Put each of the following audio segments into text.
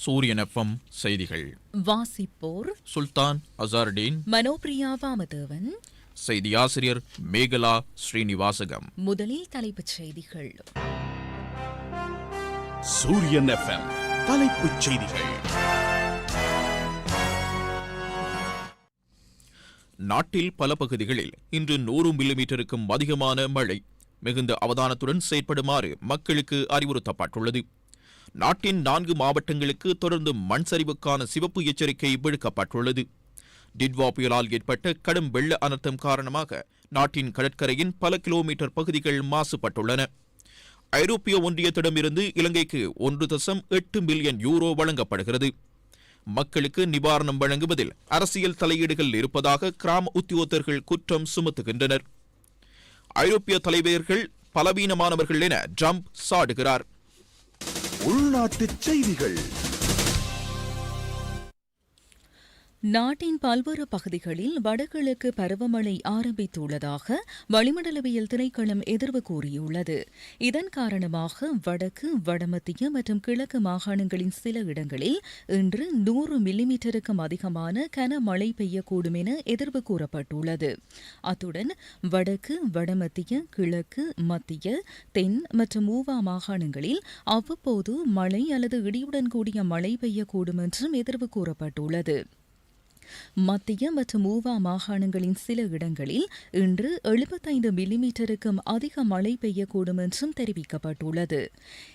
சூரியன் எஃப்எம் செய்திகள். வாசிப்போர் சுல்தான் அசாருடீன். மனோபிரியா வாமதேவன் செய்தி ஆசிரியர் மேகலா ஸ்ரீனிவாசகம். முதலில் தலைப்புச் செய்திகள். சூரியன் எஃப்எம் தலைப்புச் செய்திகள். நாட்டில் பல பகுதிகளில் இன்று நூறு மில்லிமீட்டருக்கும் அதிகமான மழை மிகுந்த அவதானத்துடன் செயற்படுமாறு மக்களுக்கு அறிவுறுத்தப்பட்டுள்ளது. நாட்டின் நான்கு மாவட்டங்களுக்கு தொடர்ந்து மண் சரிவுக்கான சிவப்பு எச்சரிக்கை விடுக்கப்பட்டுள்ளது. டிட்வா புயலால் ஏற்பட்ட கடும் வெள்ள அனர்த்தம் காரணமாக நாட்டின் கடற்கரையின் பல கிலோமீட்டர் பகுதிகள் மாசுபட்டுள்ளன. ஐரோப்பிய ஒன்றியத்திடமிருந்து இலங்கைக்கு ஒன்று தசம் எட்டு மில்லியன் யூரோ வழங்கப்படுகிறது. மக்களுக்கு நிவாரணம் வழங்குவதில் அரசியல் தலையீடுகள் இருப்பதாக கிராம உத்தியோகத்தர்கள் குற்றம் சுமத்துகின்றனர். ஐரோப்பிய தலைவர்கள் பலவீனமானவர்கள் என ட்ரம்ப் சாடுகிறார். உள்நாட்டுச் செய்திகள். நாட்டின் பல்வேறு பகுதிகளில் வடகிழக்கு பருவமழை ஆரம்பித்துள்ளதாக வளிமண்டலவியல் திணைக்களம் எதிர்வு கூறியுள்ளது. இதன் காரணமாக வடக்கு வடமத்திய மற்றும் கிழக்கு மாகாணங்களின் சில இடங்களில் இன்று நூறு மில்லிமீட்டருக்கும் அதிகமான கனமழை பெய்யக்கூடும் என எதிர்வு கூறப்பட்டுள்ளது. அத்துடன் வடக்கு வடமத்திய கிழக்கு மத்திய தென் மற்றும் ஊவா மாகாணங்களில் அவ்வப்போது மழை அல்லது இடியுடன் கூடிய மழை பெய்யக்கூடும் என்றும் எதிர்வு கூறப்பட்டுள்ளது. மத்திய மற்றும் ஊவா மாகாணங்களின் சில இடங்களில் இன்று எழுபத்தைந்து மில்லிமீட்டருக்கும் அதிக மழை பெய்யக்கூடும் என்றும் தெரிவிக்கப்பட்டுள்ளது.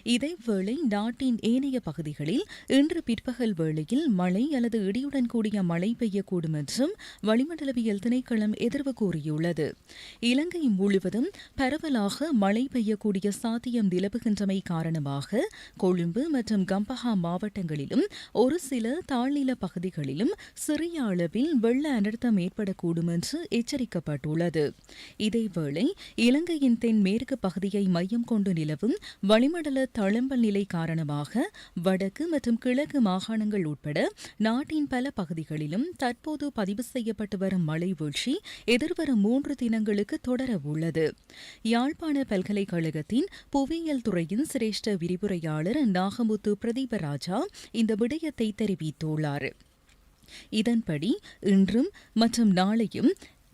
இதேவேளை நாட்டின் ஏனைய பகுதிகளில் இன்று பிற்பகல் வேளையில் மழை அல்லது இடியுடன் கூடிய மழை பெய்யக்கூடும் என்றும் வளிமண்டலவியல் திணைக்களம் எதிர்வு கூறியுள்ளது. இலங்கை முழுவதும் பரவலாக மழை பெய்யக்கூடிய சாத்தியம் நிலவுகின்றமை காரணமாக கொழும்பு மற்றும் கம்பஹா மாவட்டங்களிலும் ஒரு சில தாழ்நில பகுதிகளிலும் சிறிய அளவில் வெள்ள அனர்த்தம் ஏற்படக்கூடும் என்று எச்சரிக்கப்பட்டுள்ளது. இதேவேளை இலங்கையின் தென் மேற்கு பகுதியை மையம் கொண்டு நிலவும் வளிமண்டல தளம்பல் நிலை காரணமாக வடக்கு மற்றும் கிழக்கு மாகாணங்கள் உட்பட நாட்டின் பல பகுதிகளிலும் தற்போது பதிவு செய்யப்பட்டு வரும் மழை வீழ்ச்சி எதிர்வரும் மூன்று தினங்களுக்கு தொடர உள்ளது. யாழ்ப்பாண பல்கலைக்கழகத்தின் புவியியல் துறையின் சிரேஷ்ட விரிவுரையாளர் நாகமுத்து பிரதீபராஜா இந்த விடயத்தை தெரிவித்துள்ளார். இதன்படி இன்றும் மற்றும் நாளையும்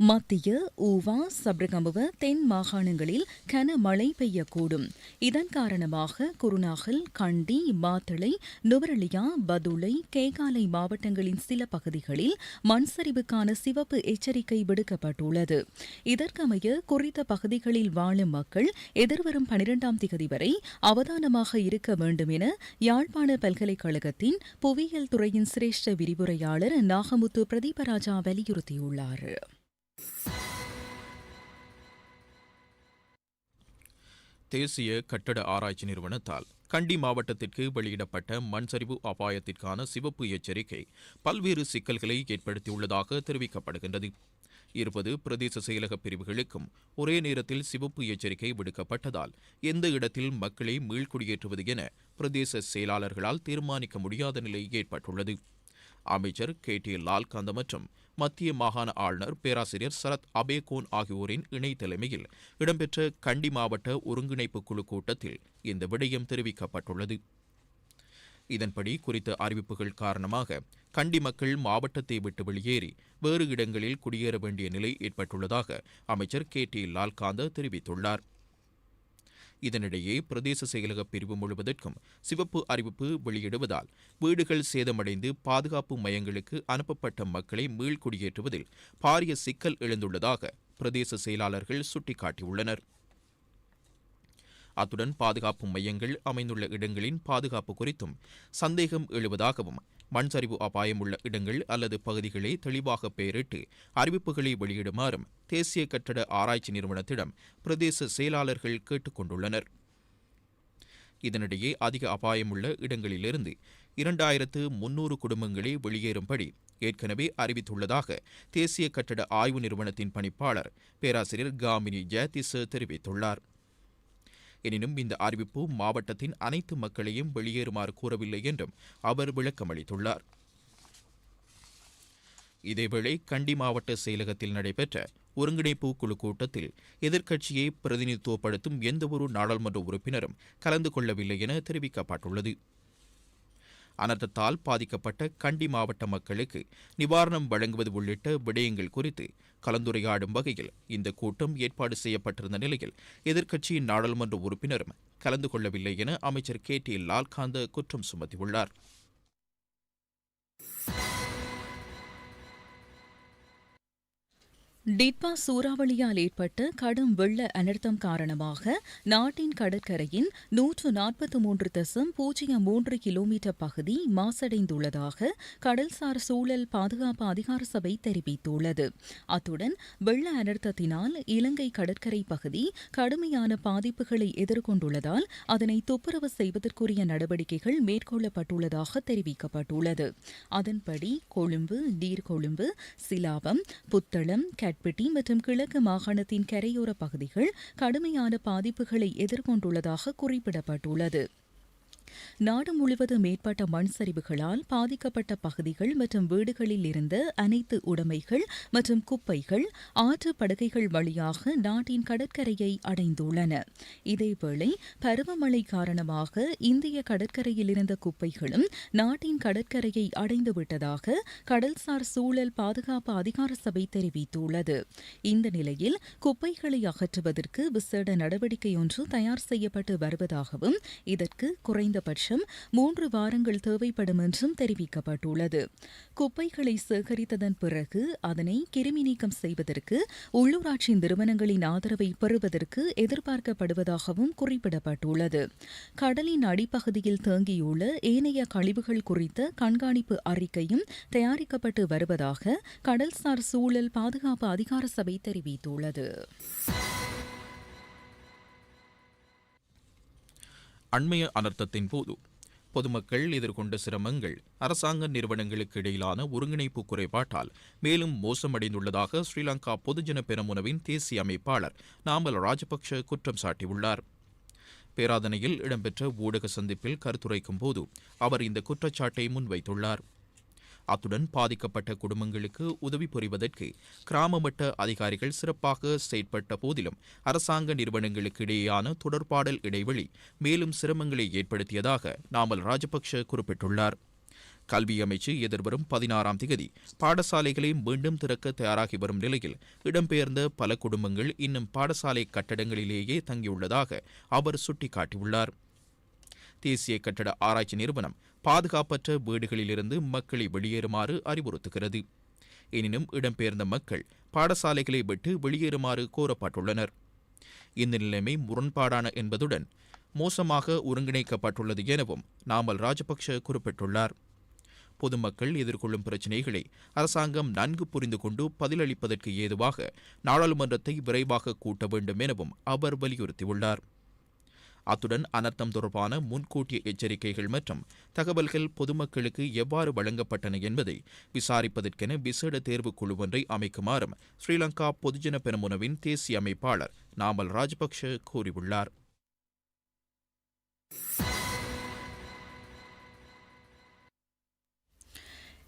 மத்திய ஊவா சப்ரகமுவ தென் மாகாணங்களில் கனமழை பெய்யக்கூடும். இதன் காரணமாக குருநாகல் கண்டி மாத்தளை நுவரலியா பதுளை கேகாலை மாவட்டங்களின் சில பகுதிகளில் மண் சரிவுக்கான சிவப்பு எச்சரிக்கை விடுக்கப்பட்டுள்ளது. இதற்கமைய குறித்த பகுதிகளில் வாழும் மக்கள் எதிர்வரும் பனிரெண்டாம் திகதி வரை அவதானமாக இருக்க வேண்டும் என யாழ்ப்பாண பல்கலைக்கழகத்தின் புவியியல் துறையின் சிரேஷ்ட விரிவுரையாளர் நாகமுத்து பிரதீபராஜா வலியுறுத்தியுள்ளார். தேசிய கட்டட ஆராய்ச்சி நிறுவனத்தால் கண்டி மாவட்டத்திற்கு வெளியிடப்பட்ட மண் சரிவு அபாயத்திற்கான சிவப்பு எச்சரிக்கை பல்வேறு சிக்கல்களை ஏற்படுத்தியுள்ளதாக தெரிவிக்கப்படுகின்றது. இருபது பிரதேச செயலக பிரிவுகளுக்கும் ஒரே நேரத்தில் சிவப்பு எச்சரிக்கை விடுக்கப்பட்டதால் எந்த இடத்தில் மக்களை மீள்குடியேற்றுவது என பிரதேச செயலாளர்களால் தீர்மானிக்க முடியாத நிலை ஏற்பட்டுள்ளது. அமைச்சர் கே. டி. லால்காந்த மற்றும் மத்திய மாகாண ஆளுநர் பேராசிரியர் சரத் அபேகோன் ஆகியோரின் இணை தலைமையில் இடம்பெற்ற கண்டி மாவட்ட ஒருங்கிணைப்பு குழு கூட்டத்தில் இந்த விடயம் தெரிவிக்கப்பட்டுள்ளது. இதன்படி குறித்த அறிவிப்புகள் காரணமாக கண்டி மக்கள் மாவட்டத்தை விட்டு வெளியேறி வேறு இடங்களில் குடியேற வேண்டிய நிலை ஏற்பட்டுள்ளதாக அமைச்சர் கே. டி. லால்காந்த தெரிவித்துள்ளார். இதனிடையே பிரதேச செயலக பிரிவு முழுவதற்கும் சிவப்பு அறிவிப்பு வெளியிடுவதால் வீடுகள் சேதமடைந்து பாதுகாப்பு மையங்களுக்கு அனுப்பப்பட்ட மக்களை மீள்குடியேற்றுவதில் பாரிய சிக்கல் எழுந்துள்ளதாக பிரதேச செயலாளர்கள் சுட்டிக்காட்டியுள்ளனர். அத்துடன் பாதுகாப்பு மையங்கள் அமைந்துள்ள இடங்களின் பாதுகாப்பு குறித்தும் சந்தேகம் எழுவதாகவும் மண் சரிவு அபாயம் உள்ள இடங்கள் அல்லது பகுதிகளை தெளிவாக பெயரிட்டு அறிவிப்புகளை வெளியிடுமாறும் தேசிய கட்டட ஆராய்ச்சி நிறுவனத்திடம் பிரதேச செயலாளர்கள் கேட்டுக் கொண்டுள்ளனர் இதனிடையே அதிக அபாயமுள்ள இடங்களிலிருந்து இரண்டாயிரத்து முன்னூறு குடும்பங்களை வெளியேறும்படி ஏற்கனவே அறிவித்துள்ளதாக தேசிய கட்டட ஆய்வு நிறுவனத்தின் பணிப்பாளர் பேராசிரியர் காமினி ஜெயதிச தெரிவித்துள்ளார். எனினும் இந்த அறிவிப்பு மாவட்டத்தின் அனைத்து மக்களையும் வெளியேறுமாறு கூறவில்லை என்றும் அவர் விளக்கமளித்துள்ளார். இதேவேளை கண்டி மாவட்ட செயலகத்தில் நடைபெற்ற ஒருங்கிணைப்பு குழு கூட்டத்தில் எதிர்க்கட்சியை பிரதிநிதித்துவப்படுத்தும் எந்தவொரு நாடாளுமன்ற உறுப்பினரும் கலந்து கொள்ளவில்லை என தெரிவிக்கப்பட்டுள்ளது. அனர்த்தத்தால் பாதிக்கப்பட்ட கண்டி மாவட்ட மக்களுக்கு நிவாரணம் வழங்குவது உள்ளிட்ட விடயங்கள் குறித்து கலந்துரையாடும் வகையில் இந்த கூட்டம் ஏற்பாடு செய்யப்பட்டிருந்த நிலையில் எதிர்க்கட்சியின் நாடாளுமன்ற உறுப்பினரும் கலந்து கொள்ளவில்லை என அமைச்சர் கே டி லால்காந்த குற்றம் சுமத்தியுள்ளார். டிட்பா சூறாவளியால் ஏற்பட்ட கடும் வெள்ள அனர்த்தம் காரணமாக நாட்டின் கடற்கரையின் நூற்று நாற்பத்தி மூன்று தசம் பூஜ்ஜியம் மூன்று கிலோமீட்டர் பகுதி மாசடைந்துள்ளதாக கடல்சார் சூழல் பாதுகாப்பு அதிகார சபை தெரிவித்துள்ளது. அத்துடன் வெள்ள அனர்த்தத்தினால் இலங்கை கடற்கரை பகுதி கடுமையான பாதிப்புகளை எதிர்கொண்டுள்ளதால் அதனை துப்புரவு செய்வதற்குரிய நடவடிக்கைகள் மேற்கொள்ளப்பட்டுள்ளதாக தெரிவிக்கப்பட்டுள்ளது. அதன்படி கொழும்பு நீர்கொழும்பு சிலாபம் புத்தளம் கட்பிட்டி மற்றும் கிழக்கு மாகாணத்தின் கரையோர பகுதிகள் கடுமையான பாதிப்புகளை எதிர்கொண்டுள்ளதாக குறிப்பிடப்பட்டுள்ளது. நாடு முழுவதும் மேற்பட்ட மண் சரிவுகளால் பாதிக்கப்பட்ட பகுதிகள் மற்றும் வீடுகளில் இருந்த அனைத்து உடைமைகள் மற்றும் குப்பைகள் ஆற்று படுகைகள் வழியாக நாட்டின் கடற்கரையை அடைந்துள்ளன. இதேவேளை பருவமழை காரணமாக இந்திய கடற்கரையில் இருந்த குப்பைகளும் நாட்டின் கடற்கரையை அடைந்துவிட்டதாக கடல்சார் சூழல் பாதுகாப்பு அதிகார சபை தெரிவித்துள்ளது. இந்த நிலையில் குப்பைகளை அகற்றுவதற்கு விசேட நடவடிக்கை ஒன்று தயார் செய்யப்பட்டு வருவதாகவும் இதற்கு குறைந்த குறைந்தபட்சம் மூன்று வாரங்கள் தேவைப்படும் என்றும் தெரிவிக்கப்பட்டுள்ளது. குப்பைகளை சேகரித்ததன் பிறகு அதனை கிருமி நீக்கம் செய்வதற்கு உள்ளூராட்சி நிறுவனங்களின் ஆதரவை பெறுவதற்கு எதிர்பார்க்கப்படுவதாகவும் குறிப்பிடப்பட்டுள்ளது. கடலின் அடிப்பகுதியில் தேங்கியுள்ள ஏனைய கழிவுகள் குறித்த கண்காணிப்பு அறிக்கையும் தயாரிக்கப்பட்டு வருவதாக கடல்சார் சூழல் பாதுகாப்பு அதிகார சபை தெரிவித்துள்ளது. அண்மைய அனர்த்தத்தின் போது பொதுமக்கள் எதிர்கொண்ட சிரமங்கள் அரசாங்க நிறுவனங்களுக்கு இடையிலான ஒருங்கிணைப்பு குறைபாட்டால் மேலும் மோசமடைந்துள்ளதாக ஸ்ரீலங்கா பொதுஜன பெரமுனவின் தேசிய அமைப்பாளர் நாமல் ராஜபக்ஷ குற்றம் சாட்டியுள்ளார். பேராதனையில் இடம்பெற்ற ஊடக சந்திப்பில் கருத்துரைக்கும் போது அவர் இந்த குற்றச்சாட்டை முன்வைத்துள்ளார். அத்துடன் பாதிக்கப்பட்ட குடும்பங்களுக்கு உதவி புரிவதற்கு கிராம மட்ட அதிகாரிகள் சிறப்பாக செயற்பட்ட போதிலும் அரசாங்க நிறுவனங்களுக்கு இடையேயான தொடர்பாடல் இடைவெளி மேலும் சிரமங்களை ஏற்படுத்தியதாக நாமல் ராஜபக்ஷ குறிப்பிட்டுள்ளார். கல்வி அமைச்சு எதிர்வரும் பதினாறாம் திகதி பாடசாலைகளை மீண்டும் திறக்க தயாராகி வரும் நிலையில் இடம்பெயர்ந்த பல குடும்பங்கள் இன்னும் பாடசாலை கட்டடங்களிலேயே தங்கியுள்ளதாக அவர் சுட்டிக்காட்டியுள்ளார். தேசிய கட்டட ஆராய்ச்சி நிறுவனம் பாதுகாப்பற்ற வீடுகளிலிருந்து மக்களை வெளியேறுமாறு அறிவுறுத்துகிறது. எனினும் இடம்பெயர்ந்த மக்கள் பாடசாலைகளை விட்டு வெளியேறுமாறு கோரப்பட்டுள்ளனர். இந்த நிலைமை முரண்பாடான என்பதுடன் மோசமாக ஒருங்கிணைக்கப்பட்டுள்ளது எனவும் நாமல் ராஜபக்ஷ குறிப்பிட்டுள்ளார். பொதுமக்கள் எதிர்கொள்ளும் பிரச்சினைகளை அரசாங்கம் நன்கு புரிந்து கொண்டு பதிலளிப்பதற்கு ஏதுவாக நாடாளுமன்றத்தை விரைவாக கூட்ட வேண்டும் எனவும் அவர் வலியுறுத்தியுள்ளார். அத்துடன் அனர்த்தம் தொடர்பான முன்கூட்டிய எச்சரிக்கைகள் மற்றும் தகவல்கள் பொதுமக்களுக்கு எவ்வாறு வழங்கப்பட்டன என்பதை விசாரிப்பதற்கென விசேட தேர்வுக் குழு ஒன்றை அமைக்குமாறும் ஸ்ரீலங்கா பொதுஜன பெருமுனவின் தேசிய அமைப்பாளர் நாமல் ராஜபக்ஷ கூறியுள்ளார்.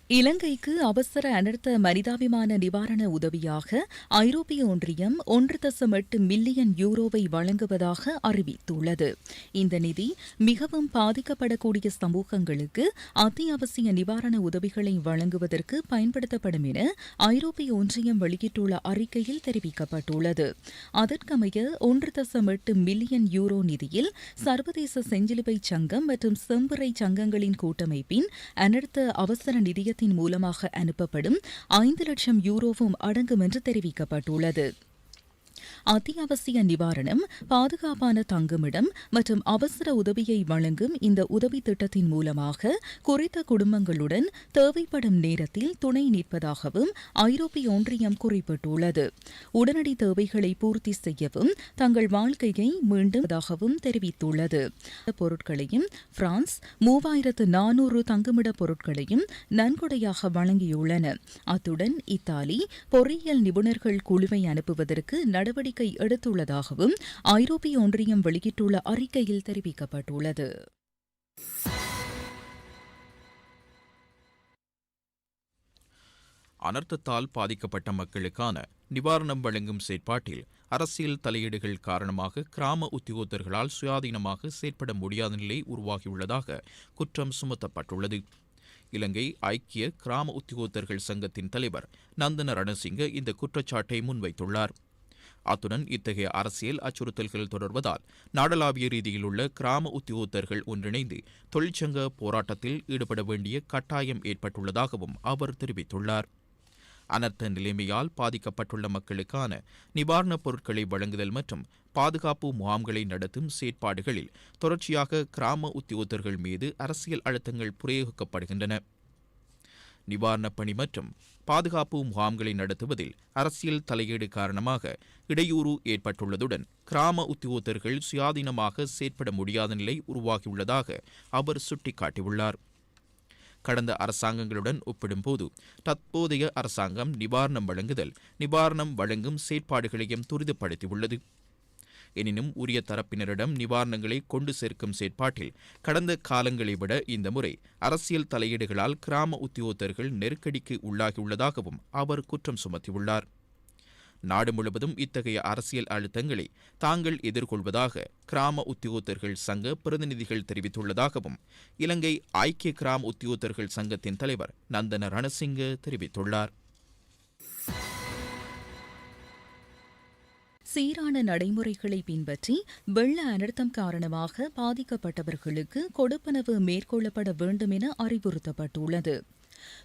இலங்கைக்கு அவசர அனர்த்த மனிதாபிமான நிவாரண உதவியாக ஐரோப்பிய ஒன்றியம் ஒன்று தசம் எட்டு மில்லியன் யூரோவை வழங்குவதாக அறிவித்துள்ளது. இந்த நிதி மிகவும் பாதிக்கப்படக்கூடிய சமூகங்களுக்கு அத்தியாவசிய நிவாரண உதவிகளை வழங்குவதற்கு பயன்படுத்தப்படும் என ஐரோப்பிய ஒன்றியம் வெளியிட்டுள்ள அறிக்கையில் தெரிவிக்கப்பட்டுள்ளது. அதற்கமைய ஒன்று தசம் எட்டு மில்லியன் யூரோ நிதியில் சர்வதேச செஞ்சிலுவை சங்கம் மற்றும் செம்புரை சங்கங்களின் கூட்டமைப்பின் அனர்த்த அவசர மையத்தின் மூலமாக அனுப்பப்படும் ஐந்து லட்சம் யூரோவும் அடங்கும் என்று தெரிவிக்கப்பட்டுள்ளது. அத்தியாவசிய நிவாரணம் பாதுகாப்பான தங்குமிடம் மற்றும் அவசர உதவியை வழங்கும் இந்த உதவி திட்டத்தின் மூலமாக குறித்த குடும்பங்களுடன் தேவைப்படும் நேரத்தில் துணை நிற்பதாகவும் ஐரோப்பிய ஒன்றியம் குறிப்பிட்டுள்ளது. உடனடி தேவைகளை பூர்த்தி செய்யவும் தங்கள் வாழ்க்கையை மீண்டும் தெரிவித்துள்ளது. பொருட்களையும் பிரான்ஸ் மூவாயிரத்து நானூறு தங்குமிட பொருட்களையும் நன்கொடையாக வழங்கியுள்ளன. அத்துடன் இத்தாலி பொறியியல் நிபுணர்கள் குழுவை அனுப்புவதற்கு நடவடிக்கை நடவடிக்கை எடுத்துள்ளதாகவும் ஐரோப்பிய ஒன்றியம் வெளியிட்டுள்ள அறிக்கையில் தெரிவிக்கப்பட்டுள்ளது. அனர்த்தத்தால் பாதிக்கப்பட்ட மக்களுக்கான நிவாரணம் வழங்கும் செயற்பாட்டில் அரசியல் தலையீடுகள் காரணமாக கிராம உத்தியோகத்தர்களால் சுயாதீனமாக செயற்பட முடியாத நிலை உருவாகியுள்ளதாக குற்றம் சுமத்தப்பட்டுள்ளது. இலங்கை ஐக்கிய கிராம உத்தியோகத்தர்கள் சங்கத்தின் தலைவர் நந்தன ரணசிங்க இந்த குற்றச்சாட்டை முன்வைத்துள்ளார். அத்துடன் இத்தகைய அரசியல் அச்சுறுத்தல்கள் தொடர்வதால் நாடளாவிய ரீதியில் உள்ள கிராம உத்தியோகத்தர்கள் ஒன்றிணைந்து தொழிற்சங்க போராட்டத்தில் ஈடுபட வேண்டிய கட்டாயம் ஏற்பட்டுள்ளதாகவும் அவர் தெரிவித்துள்ளார். அனர்த்த நிலைமையால் பாதிக்கப்பட்டுள்ள மக்களுக்கான நிவாரணப் பொருட்களை வழங்குதல் மற்றும் பாதுகாப்பு முகாம்களை நடத்தும் செயற்பாடுகளில் தொடர்ச்சியாக கிராம உத்தியோகத்தர்கள் மீது அரசியல் அழுத்தங்கள் பிரயோகிக்கப்படுகின்றன. நிவாரணப் பணி மற்றும் பாதுகாப்பு முகாம்களை நடத்துவதில் அரசியல் தலையீடு காரணமாக இடையூறு ஏற்பட்டுள்ளதுடன் கிராம உத்தியோகத்தர்கள் சுயாதீனமாக செயற்பட முடியாத நிலை உருவாகியுள்ளதாக அவர் சுட்டிக்காட்டியுள்ளார். கடந்த அரசாங்கங்களுடன் ஒப்பிடும்போது தற்போதைய அரசாங்கம் நிவாரணம் வழங்குதல் நிவாரணம் வழங்கும் செயற்பாடுகளையும் துரிதப்படுத்தியுள்ளது. எனினும் உரிய தரப்பினரிடம் நிவாரணங்களை கொண்டு சேர்க்கும் செயற்பாட்டில் கடந்த காலங்களை விட இந்த முறை அரசியல் தலையீடுகளால் கிராம உத்தியோகத்தர்கள் நெருக்கடிக்கு உள்ளாகியுள்ளதாகவும் அவர் குற்றம் சுமத்தியுள்ளார். நாடு முழுவதும் இத்தகைய அரசியல் அழுத்தங்களை தாங்கள் எதிர்கொள்வதாக கிராம உத்தியோகத்தர்கள் சங்க பிரதிநிதிகள் தெரிவித்துள்ளதாகவும் இலங்கை ஐக்கிய கிராம உத்தியோகத்தர்கள் சங்கத்தின் தலைவர் நந்தன ரணசிங்க தெரிவித்துள்ளார். சீரான நடைமுறைகளை பின்பற்றி வெள்ள அனர்த்தம் காரணமாக பாதிக்கப்பட்டவர்களுக்கு கொடுப்பனவு மேற்கொள்ளப்பட வேண்டும் என அறிவுறுத்தப்பட்டுள்ளது.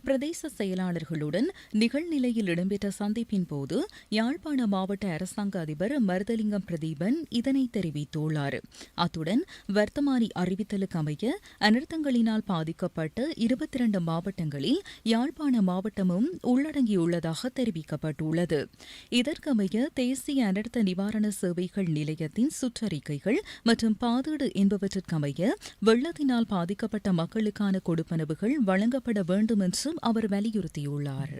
பிரதேச செயலாளர்களுடன் நிகழ்நிலையில் இடம்பெற்ற சந்திப்பின் போது யாழ்ப்பாண மாவட்ட அரசாங்க அதிபர் மருதலிங்கம் பிரதீபன் இதனை தெரிவித்துள்ளார். அத்துடன் வர்த்தமானி அறிவித்தலுக்கு அமைய அனர்த்தங்களினால் பாதிக்கப்பட்ட இருபத்தி இரண்டு மாவட்டங்களில் யாழ்ப்பாண மாவட்டமும் உள்ளடங்கியுள்ளதாக தெரிவிக்கப்பட்டுள்ளது. இதற்கமைய தேசிய அனர்த்த நிவாரண சேவைகள் நிலையத்தின் சுற்றறிக்கைகள் மற்றும் பாதீடு என்பவற்றிற்கமைய வெள்ளத்தினால் பாதிக்கப்பட்ட மக்களுக்கான கொடுப்பனவுகள் வழங்கப்பட வேண்டும் என்றும் அவர் வலியுறுத்தியுள்ளார்.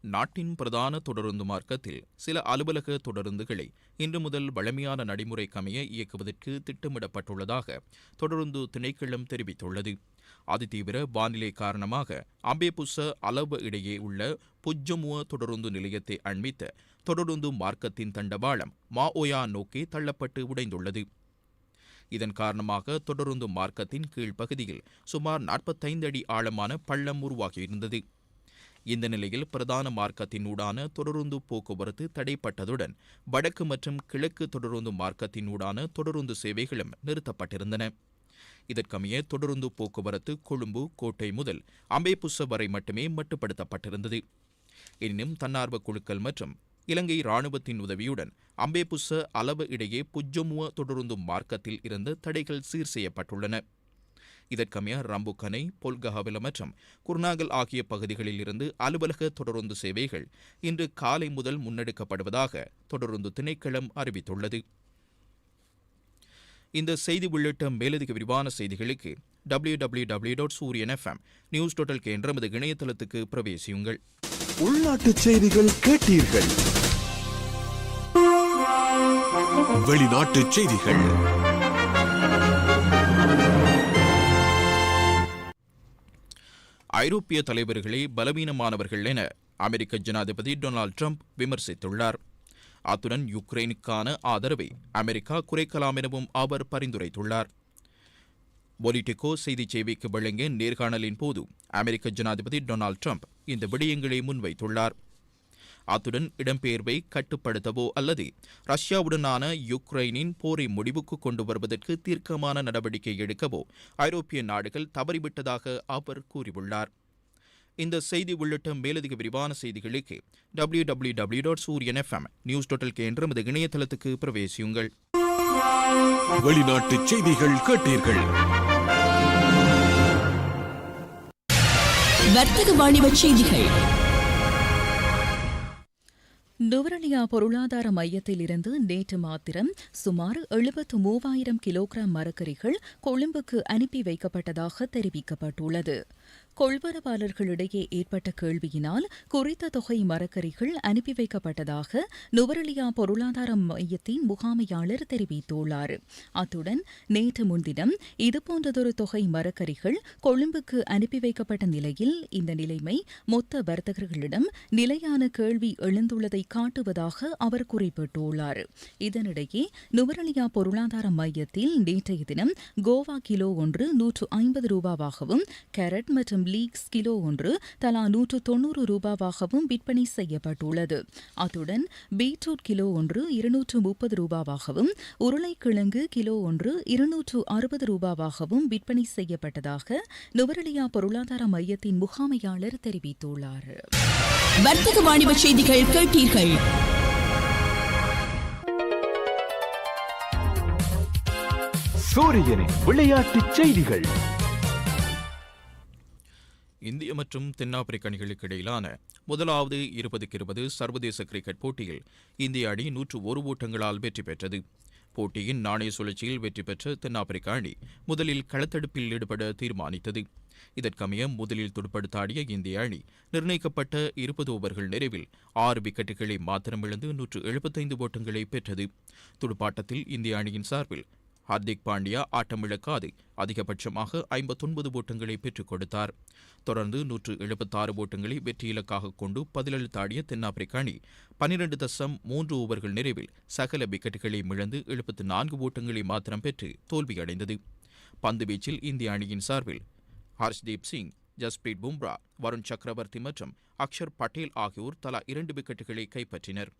நாட்டின் பிரதான தொடருந்து மார்க்கத்தில் சில அலுவலக தொடருந்துகளை இன்று முதல் வழமையான நடைமுறைக்கமைய இயக்குவதற்கு திட்டமிடப்பட்டுள்ளதாக தொடருந்து திணைக்களம் தெரிவித்துள்ளது. அதிதீவிர வானிலை காரணமாக அம்பேபுச அளவு இடையே உள்ள புஜ்ஜமுவ தொடருந்து நிலையத்தை அண்மித்த தொடருந்து மார்க்கத்தின் தண்டவாளம் மாஓயா நோக்கி தள்ளப்பட்டு உடைந்துள்ளது. இதன் காரணமாக தொடருந்து மார்க்கத்தின் கீழ்ப்பகுதியில் சுமார் நாற்பத்தைந்து அடி ஆழமான பள்ளம் உருவாகியிருந்தது. இந்த நிலையில் பிரதான மார்க்கத்தின் ஊடான தொடருந்து போக்குவரத்து தடைப்பட்டதுடன் வடக்கு மற்றும் கிழக்கு தொடருந்து மார்க்கத்தின் ஊடான தொடருந்து சேவைகளும் நிறுத்தப்பட்டிருந்தன. இதற்கமைய தொடருந்து போக்குவரத்து கொழும்பு கோட்டை முதல் அம்பேபுச வரை மட்டுமே மட்டுப்படுத்தப்பட்டிருந்தது. எனினும் தன்னார்வ குழுக்கள் மற்றும் இலங்கை ராணுவத்தின் உதவியுடன் அம்பேபுச அளவு இடையே புஜ்ஜமுவ தொடருந்து மார்க்கத்தில் இருந்த தடைகள் சீர் செய்யப்பட்டுள்ளன. இதற்கமைய ரம்புக்கனை பொல்கஹவில மற்றும் குர்நாகல் ஆகிய பகுதிகளில் இருந்து அலுவலக தொடருந்து சேவைகள் இன்று காலை முதல் முன்னெடுக்கப்படுவதாக தொடருந்து திணைக்களம் அறிவித்துள்ளது. இந்த செய்தி உள்ளிட்ட மேலதிக விரிவான செய்திகளுக்கு W W W dot Sooriyan FM news total என்ற நமது இணையதளத்துக்கு பிரவேசியுங்கள். உள்நாட்டு செய்திகள் கேட்டீர்கள். வெளிநாட்டு செய்திகள். ஐரோப்பிய தலைவர்களே பலவீனமானவர்கள் என அமெரிக்க ஜனாதிபதி டொனால்டு ட்ரம்ப் விமர்சித்துள்ளார். அத்துடன் யுக்ரைனுக்கான ஆதரவை அமெரிக்கா குறைக்கலாம் எனவும் அவர் பரிந்துரைத்துள்ளார். பொலிட்டிகோ செய்திச் சேவைக்கு வழங்கிய நேர்காணலின் போது அமெரிக்க ஜனாதிபதி டொனால்டு ட்ரம்ப் இந்த விடயங்களை முன்வைத்துள்ளார். அத்துடன் இடம்பெயர்வை கட்டுப்படுத்தவோ அல்லது ரஷ்யாவுடனான யுக்ரைனின் போரை முடிவுக்கு கொண்டு வருவதற்கு தீர்க்கமான நடவடிக்கை எடுக்கவோ ஐரோப்பிய நாடுகள் தவறிவிட்டதாக அவர் கூறியுள்ளார். இந்த செய்தி உள்ளிட்ட மேலதிக விரிவான செய்திகளுக்கு W W W dot Sooriyan FM news total என்ற நமது இணையதளத்துக்கு பிரவேசியுங்கள். வெளிநாட்டு செய்திகள் கேட்டீர்கள். வர்த்தக வாணிப செய்திகள். நுவரலியா பொருளாதார மையத்தில் இருந்து நேற்று மாத்திரம் சுமார் எழுபத்து மூவாயிரம் கிலோகிராம் மரக்கறிகள் கொழும்புக்கு அனுப்பி வைக்கப்பட்டதாக தெரிவிக்கப்பட்டுள்ளது. கொள்வனவாளர்களிடையே ஏற்பட்ட கேள்வியினால் குறித்த தொகை மரக்கறிகள் அனுப்பி வைக்கப்பட்டதாக நுவரலியா பொருளாதார மையத்தின் முகாமையாளர் தெரிவித்துள்ளார். அத்துடன் நேற்று முன்தினம் இதுபோன்றதொரு தொகை மரக்கறிகள் கொழும்புக்கு அனுப்பி வைக்கப்பட்ட நிலையில் இந்த நிலைமை மொத்த வர்த்தகர்களிடம் நிலையான கேள்வி எழுந்துள்ளதை காட்டுவதாக அவர் குறிப்பிட்டுள்ளார். இதனிடையே நுவரலியா பொருளாதார மையத்தில் நேற்றைய தினம் கோவா கிலோ ஒன்று நூற்று ஐம்பது ரூபாவாகவும் கேரட் மற்றும் லீக்ஸ் கிலோ ஒன்று தலா நூற்று தொன்னூறு ரூபாவாகவும் விற்பனை செய்யப்பட்டுள்ளது. அத்துடன் பீட்ரூட் கிலோ ஒன்று இருநூற்று முப்பது ரூபாவாகவும் உருளைக்கிழங்கு கிலோ ஒன்று இருநூற்று அறுபது ரூபாவாகவும் விற்பனை செய்யப்பட்டதாக நுவரலியா பொருளாதார மையத்தின் முகாமையாளர் தெரிவித்துள்ளார். வர்த்தக வாணிப செய்திகள் கேட்டீர்கள். சூரியனின் விளையாட்டுச் செய்திகள். இந்திய மற்றும் தென்னாப்பிரிக்க அணிகளுக்கு இடையிலான முதலாவது இருபதுக்கு இருபது சர்வதேச கிரிக்கெட் போட்டியில் இந்திய அணி நூற்று ஒரு ஓட்டங்களால் வெற்றி பெற்றது. போட்டியின் நாணய சுழற்சியில் வெற்றி பெற்ற தென்னாப்பிரிக்க அணி முதலில் களத்தடுப்பில் ஈடுபட தீர்மானித்தது. இதற்கமைய முதலில் துடுப்படுத்தாடிய இந்திய அணி நிர்ணயிக்கப்பட்ட இருபது ஓவர்கள் நிறைவில் ஆறு விக்கெட்டுகளை மாத்திரம் இழந்து நூற்று எழுபத்தைந்து ஓட்டங்களை பெற்றது. துடுப்பாட்டத்தில் இந்திய அணியின் சார்பில் ஹார்திக் பாண்டியா ஆட்டமிழக்காது அதிகபட்சமாக ஐம்பத்தொன்பது ஓட்டங்களை பெற்றுக் கொடுத்தார். தொடர்ந்து நூற்று எழுபத்தாறு ஓட்டங்களை வெற்றி இலக்காக கொண்டு பதிலளித்தாடிய தென்னாப்பிரிக்க அணி பனிரெண்டு தசம் மூன்று ஓவர்கள் நிறைவில் சகல விக்கெட்டுகளை இழந்து எழுபத்து நான்கு ஓட்டங்களை மாத்திரம் பெற்று தோல்வியடைந்தது. பந்துவீச்சில் இந்திய அணியின் சார்பில் ஹர்ஷ்தீப் சிங் ஜஸ்பிரீத் பும்ரா வருண் சக்கரவர்த்தி மற்றும் அக்ஷர் பட்டேல் ஆகியோர் தலா இரண்டு விக்கெட்டுகளை கைப்பற்றினர்.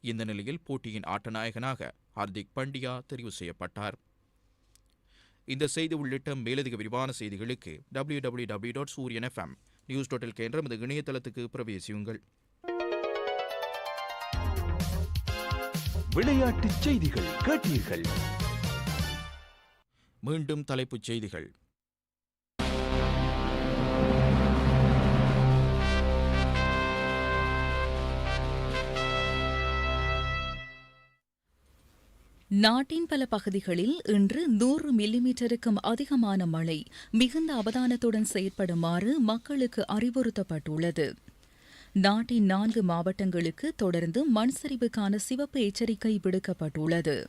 இந்த நிலையில் போட்டியின் ஆட்டநாயகனாக ஹார்திக் பாண்டியா தெரிவு செய்யப்பட்டார். இந்த செய்தி உள்ளிட்ட மேலதிக விரிவான செய்திகளுக்கு W W W dot Sooriyan FM news total என்ற நமது இணையதளத்துக்கு பிரவேசியுங்கள். விளையாட்டுச் செய்திகள் கேட்டீர்கள். மீண்டும் தலைப்புச் செய்திகள். நாட்டின் பல பகுதிகளில் இன்று நூறு மில்லிமீட்டருக்கும் அதிகமான மழை மிகுந்த அவதானத்துடன் செயற்படுமாறு மக்களுக்கு அறிவுறுத்தப்பட்டுள்ளது. நாட்டின் நான்கு மாவட்டங்களுக்கு தொடர்ந்து மண் சரிவுக்கான சிவப்பு எச்சரிக்கை விடுக்கப்பட்டுள்ளது.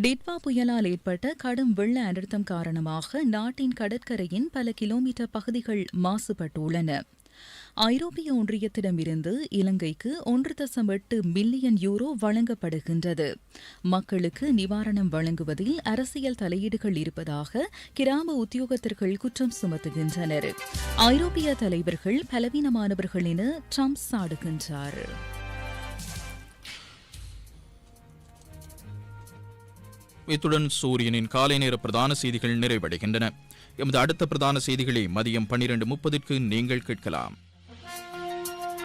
டிட்வா புயலால் ஏற்பட்ட கடும் வெள்ள அனர்த்தம் காரணமாக நாட்டின் கடற்கரையின் பல கிலோமீட்டர் பகுதிகள் மாசுபட்டுள்ளன. ஐரோப்பிய ஒன்றியத்திடமிருந்து இலங்கைக்கு ஒன்று தசம் எட்டு மில்லியன் யூரோ வழங்கப்படுகின்றது. மக்களுக்கு நிவாரணம் வழங்குவதில் அரசியல் தலையீடுகள் இருப்பதாக கிராம உத்தியோகத்தர்கள் குற்றம் சுமத்துகின்றனர். ஐரோப்பிய தலைவர்கள் பலவீனமானவர்கள் என ட்ரம்ப் சாடுகின்றார். இத்துடன் சூரியனின் காலை நேர பிரதான செய்திகள் நிறைவடைகின்றன. எமது அடுத்த பிரதான செய்திகளை மதியம் பன்னிரண்டு முப்பதிற்கு நீங்கள் கேட்கலாம்.